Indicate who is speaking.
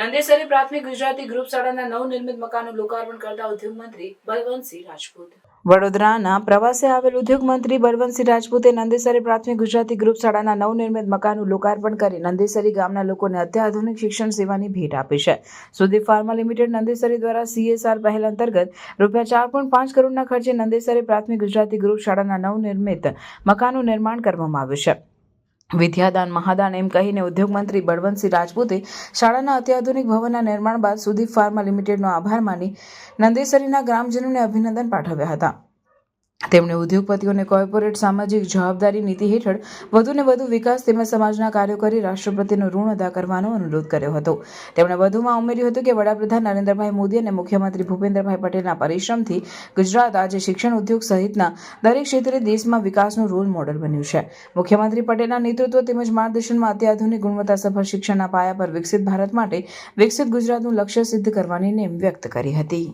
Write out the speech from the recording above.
Speaker 1: નંદેસરી પ્રાથમિક ગુજરાતી ગ્રુપ શાળાના નવનિર્મિત મકાનનું લોકાર્પણ કરતા ઉદ્યોગ મંત્રી બલવંતસિંહ રાજપૂત. વડોદરાના પ્રવાસે આવેલ ઉદ્યોગ મંત્રી બલવંતસિંહ રાજપૂતે નંદેસરી પ્રાથમિક ગુજરાતી ગ્રુપ શાળાના નવનિર્મિત મકાનનું લોકાર્પણ કરી નંદેસરી ગામના લોકોને અત્યાધુનિક શિક્ષણ સેવાની ભેટ આપી છે. સુદીપ ફાર્મા લિમિટેડ નંદેસરી દ્વારા સીએસઆર પહેલ અંતર્ગત રૂપિયા ચાર પોઈન્ટ પાંચ કરોડના ખર્ચે નંદેસરી પ્રાથમિક ગુજરાતી ગ્રુપ શાળાના નવનિર્મિત મકાનનું નિર્માણ કરવામાં આવ્યું છે. વિદ્યાદાન, મહાદાન એમ કહીને ઉદ્યોગ મંત્રી બળવંતસિંહ રાજપૂતે શાળાના અત્યાધુનિક ભવનના નિર્માણ બાદ સુદીપ ફાર્મા લિમિટેડનો આભાર માની નંદેસરીના ગ્રામજનોને અભિનંદન પાઠવ્યા હતા. તેમણે ઉદ્યોગપતિઓને કોર્પોરેટ સામાજિક જવાબદારી નીતિ હેઠળ વધુને વધુ વિકાસ તેમજ સમાજના કાર્યો કરી રાષ્ટ્રપતિનો ઋણ અદા કરવાનો અનુરોધ કર્યો હતો. તેમણે વધુમાં ઉમેર્યું હતું કે વડાપ્રધાન નરેન્દ્રભાઈ મોદી અને મુખ્યમંત્રી ભૂપેન્દ્રભાઈ પટેલના પરિશ્રમથી ગુજરાત આજે શિક્ષણ ઉદ્યોગ સહિતના દરેક ક્ષેત્રે દેશમાં વિકાસનું રોલ મોડલ બન્યું છે. મુખ્યમંત્રી પટેલના નેતૃત્વ તેમજ માર્ગદર્શનમાં અત્યાધુનિક ગુણવત્તાસભર શિક્ષણના પાયા પર વિકસિત ભારત માટે વિકસિત ગુજરાતનું લક્ષ્ય સિદ્ધ કરવાની નેમ વ્યક્ત કરી હતી.